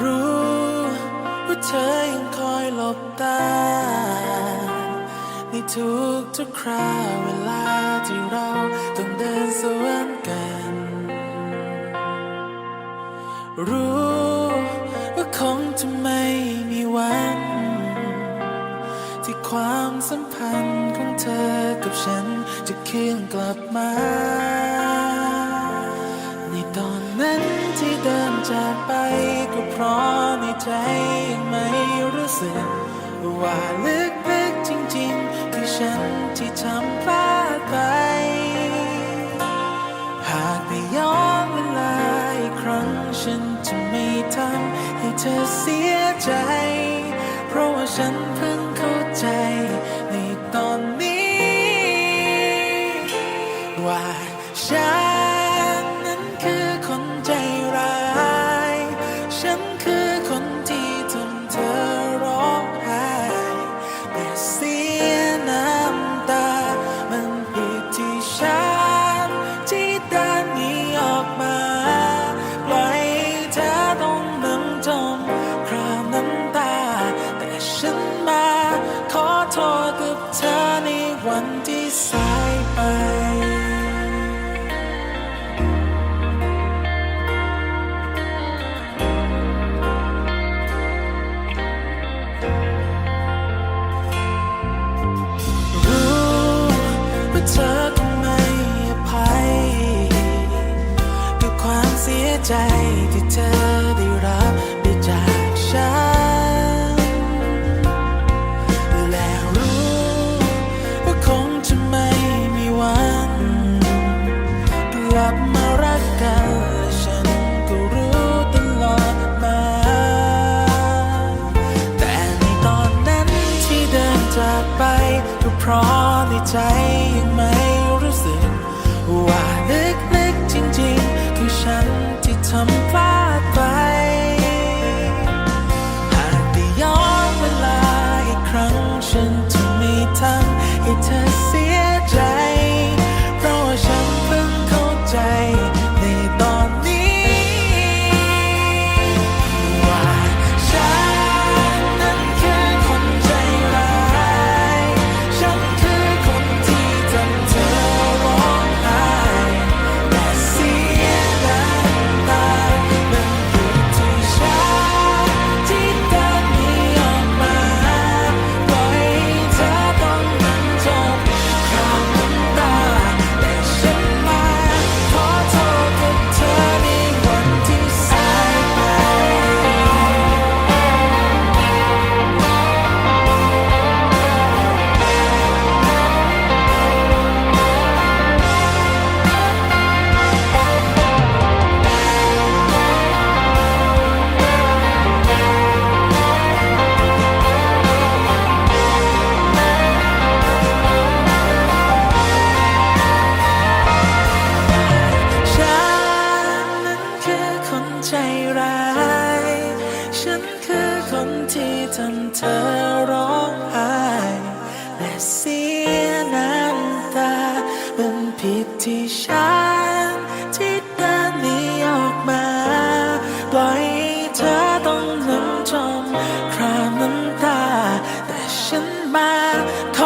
รู้ว่าเธอยังคอยหลบตา ในทุกทุกคราวเวลาที่เราต้องเดินสวนกัน รู้ว่าคงจะไม่มีวัน ที่ความสัมพันธ์ของเธอกับฉันจะคืนกลับมา ตอนนั้นที่เดินจากไปก็เพราะในใจยังไม่รู้สึก ว่าลึกๆจริงๆ คือฉันที่ทำพลาดไป หากได้ย้อนเวลาอีกครั้งฉันจะไม่ทำให้เธอเสียใจ เพราะว่าฉันเพิ่งเข้าใจ ในตอนนี้ ว่าฉัน สายไป รู้ว่าเธอคงไม่อภัยกับความเสียใจที่เธอได้รับ นที่ทำเธอร้องไห้และเสียน้ำตามันผิดที่ฉันที่เดินหนีออกมา ปล่อยเธอต้องน้ำจมคราน้ำตา แต่ฉันมาขอ